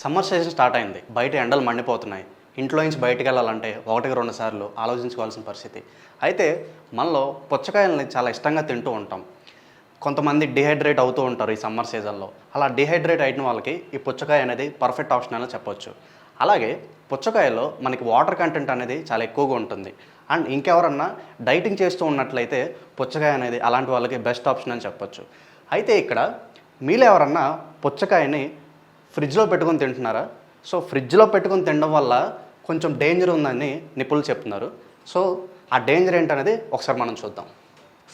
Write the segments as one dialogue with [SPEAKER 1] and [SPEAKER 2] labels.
[SPEAKER 1] Summer season start అయింది. బయట ఎండలు మండిపోతున్నాయి. ఇంట్లో నుంచి బయటకు వెళ్ళాలంటే ఒకటికి రెండు సార్లు ఆలోచించుకోవాల్సిన పరిస్థితి. అయితే మనలో పుచ్చకాయలని చాలా ఇష్టంగా తింటూ ఉంటాం. కొంతమంది డిహైడ్రేట్ అవుతూ ఉంటారు ఈ సమ్మర్ సీజన్లో. అలా డిహైడ్రేట్ అయిన వాళ్ళకి ఈ పుచ్చకాయ అనేది పర్ఫెక్ట్ ఆప్షన్ అని చెప్పొచ్చు. అలాగే పుచ్చకాయలో మనకి వాటర్ కంటెంట్ అనేది చాలా ఎక్కువగా ఉంటుంది. అండ్ ఇంకెవరన్నా డైటింగ్ చేస్తూ ఉన్నట్లయితే పుచ్చకాయ అనేది అలాంటి వాళ్ళకి బెస్ట్ ఆప్షన్ అని చెప్పొచ్చు. అయితే ఇక్కడ మీలో ఎవరన్నా పుచ్చకాయని ఫ్రిడ్జ్లో పెట్టుకొని తింటున్నారా? సో ఫ్రిడ్జ్లో పెట్టుకొని తినడం వల్ల కొంచెం డేంజర్ ఉందని నిపుణులు చెప్తున్నారు. సో ఆ డేంజర్ ఏంటనేది ఒకసారి మనం చూద్దాం.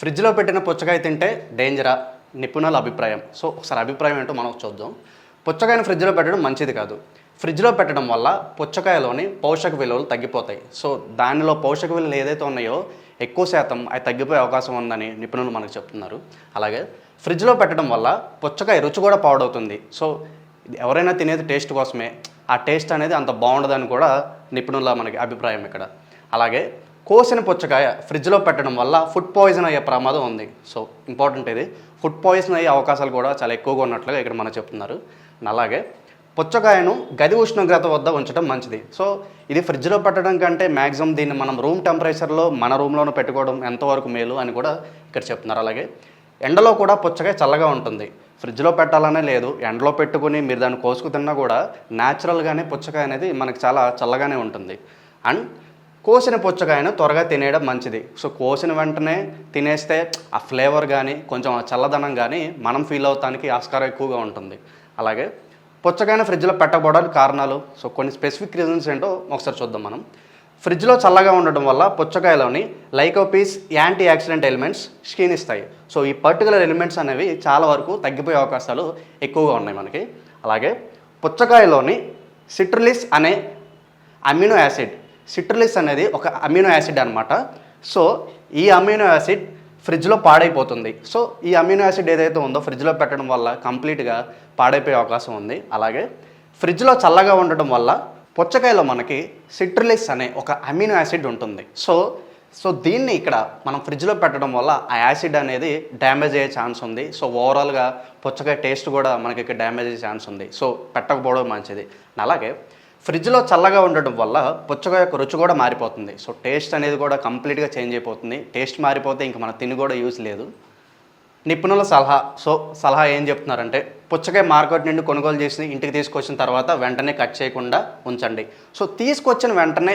[SPEAKER 1] ఫ్రిడ్జ్లో పెట్టిన పుచ్చకాయ తింటే డేంజరా? నిపుణుల అభిప్రాయం. సో ఒకసారి అభిప్రాయం ఏంటో మనం చూద్దాం. పుచ్చకాయను ఫ్రిడ్జ్లో పెట్టడం మంచిది కాదు. ఫ్రిడ్జ్లో పెట్టడం వల్ల పుచ్చకాయలోని పోషక విలువలు తగ్గిపోతాయి. సో దానిలో పోషక విలువలు ఏదైతే ఉన్నాయో ఎక్కువ శాతం అవి తగ్గిపోయే అవకాశం ఉందని నిపుణులు మనకు చెప్తున్నారు. అలాగే ఫ్రిడ్జ్లో పెట్టడం వల్ల పుచ్చకాయ రుచి కూడా పాడవుతుంది. సో ఎవరైనా తినేది టేస్ట్ కోసమే. ఆ టేస్ట్ అనేది అంత బాగుండదని కూడా నిపుణుల మనకి అభిప్రాయం ఇక్కడ. అలాగే కోసిన పుచ్చకాయ ఫ్రిడ్జ్లో పెట్టడం వల్ల ఫుడ్ పాయిజన్ అయ్యే ప్రమాదం ఉంది. సో ఇంపార్టెంట్ ఇది. ఫుడ్ పాయిజన్ అయ్యే అవకాశాలు కూడా చాలా ఎక్కువగా ఉన్నట్లుగా ఇక్కడ మనం చెప్తున్నారు. అలాగే పుచ్చకాయను గది ఉష్ణోగ్రత వద్ద ఉంచడం మంచిది. సో ఇది ఫ్రిడ్జ్లో పెట్టడం కంటే మ్యాక్సిమం దీన్ని మనం రూమ్ టెంపరేచర్లో మన రూమ్లోనే పెట్టుకోవడం ఎంతవరకు మేలు అని కూడా ఇక్కడ చెప్తున్నారు. అలాగే ఎండలో కూడా పుచ్చకాయ చల్లగా ఉంటుంది. ఫ్రిడ్జ్లో పెట్టాలనే లేదు. ఎండలో పెట్టుకుని మీరు దాన్ని కోసుకు తిన్నా కూడా న్యాచురల్గానే పుచ్చకాయ అనేది మనకు చాలా చల్లగానే ఉంటుంది. అండ్ కోసిన పుచ్చకాయను త్వరగా తినేయడం మంచిది. సో కోసిన వెంటనే తినేస్తే ఆ ఫ్లేవర్ కానీ కొంచెం ఆ చల్లదనం కానీ మనం ఫీల్ అవుతానికి ఆస్కారం ఎక్కువగా ఉంటుంది. అలాగే పుచ్చకాయను ఫ్రిడ్జ్లో పెట్టకపోవడానికి కారణాలు సో కొన్ని స్పెసిఫిక్ రీజన్స్ ఏంటో ఒకసారి చూద్దాం మనం. ఫ్రిడ్జ్లో చల్లగా ఉండటం వల్ల పుచ్చకాయలోని లైకోపీస్ యాంటీ యాక్సిడెంట్ ఎలిమెంట్స్ క్షీణిస్తాయి. సో ఈ పర్టికులర్ ఎలిమెంట్స్ అనేవి చాలా వరకు తగ్గిపోయే అవకాశాలు ఎక్కువగా ఉన్నాయి మనకి. అలాగే పుచ్చకాయలోని సిట్రలిస్ అనే అమినో యాసిడ్ సిట్రలిస్ అనేది ఒక అమినో యాసిడ్ అనమాట సో ఈ అమినో యాసిడ్ ఫ్రిడ్జ్లో పాడైపోతుంది. సో ఈ అమినో యాసిడ్ ఏదైతే ఉందో ఫ్రిడ్జ్లో పెట్టడం వల్ల కంప్లీట్గా పాడైపోయే అవకాశం ఉంది. అలాగే ఫ్రిడ్జ్లో చల్లగా ఉండటం వల్ల పుచ్చకాయలో మనకి సిట్రులిస్ అనే ఒక అమినో యాసిడ్ ఉంటుంది. సో సో దీన్ని ఇక్కడ మనం ఫ్రిడ్జ్లో పెట్టడం వల్ల ఆ యాసిడ్ అనేది డ్యామేజ్ అయ్యే ఛాన్స్ ఉంది. సో ఓవరాల్గా పుచ్చకాయ టేస్ట్ కూడా మనకి ఇక్కడ డ్యామేజ్ అయ్యే ఛాన్స్ ఉంది. సో పెట్టకపోవడం మంచిది. అలాగే ఫ్రిడ్జ్లో చల్లగా ఉండడం వల్ల పుచ్చకాయ యొక్క రుచి కూడా మారిపోతుంది. సో టేస్ట్ అనేది కూడా కంప్లీట్గా చేంజ్ అయిపోతుంది. టేస్ట్ మారిపోతే ఇంక మన తిని కూడా యూస్ లేదు. నిపుణుల సలహా. సో సలహా ఏం చెప్తున్నారంటే పుచ్చకాయ మార్కెట్ నుండి కొనుగోలు చేసి ఇంటికి తీసుకొచ్చిన తర్వాత వెంటనే కట్ చేయకుండా ఉంచండి. సో తీసుకొచ్చిన వెంటనే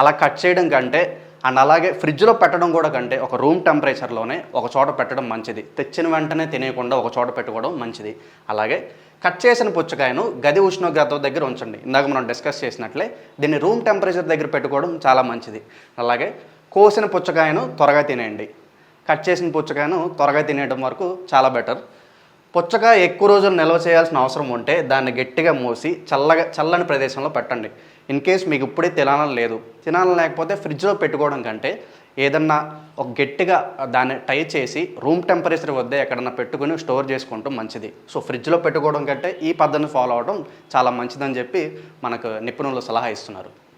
[SPEAKER 1] అలా కట్ చేయడం కంటే అండ్ అలాగే ఫ్రిడ్జ్లో పెట్టడం కూడా కంటే ఒక రూమ్ టెంపరేచర్లోనే ఒక చోట పెట్టడం మంచిది. తెచ్చిన వెంటనే తినేయకుండా ఒక చోట పెట్టుకోవడం మంచిది. అలాగే కట్ చేసిన పుచ్చకాయను గది ఉష్ణోగ్రత దగ్గర ఉంచండి. ఇందాక మనం డిస్కస్ చేసినట్లే దీన్ని రూమ్ టెంపరేచర్ దగ్గర పెట్టుకోవడం చాలా మంచిది. అలాగే కోసిన పుచ్చకాయను త్వరగా తినేయండి. కట్ చేసిన పుచ్చకాయను త్వరగా తినేయడం వరకు చాలా బెటర్. పుచ్చకాయ ఎక్కువ రోజులు నిల్వ చేయాల్సిన అవసరం ఉంటే దాన్ని గట్టిగా మూసి చల్లగా చల్లని ప్రదేశంలో పెట్టండి. ఇన్ కేస్ మీకు ఇప్పుడే తినాలని లేదు. తినాలని లేకపోతే ఫ్రిడ్జ్లో పెట్టుకోవడం కంటే ఏదన్నా ఒక గట్టిగా దాన్ని టై చేసి రూమ్ టెంపరేచర్ వద్ద ఎక్కడన్నా పెట్టుకుని స్టోర్ చేసుకుంటూ మంచిది. సో ఫ్రిడ్జ్లో పెట్టుకోవడం కంటే ఈ పద్ధతిని ఫాలో అవడం చాలా మంచిదని చెప్పి మనకు నిపుణులు సలహా ఇస్తున్నారు.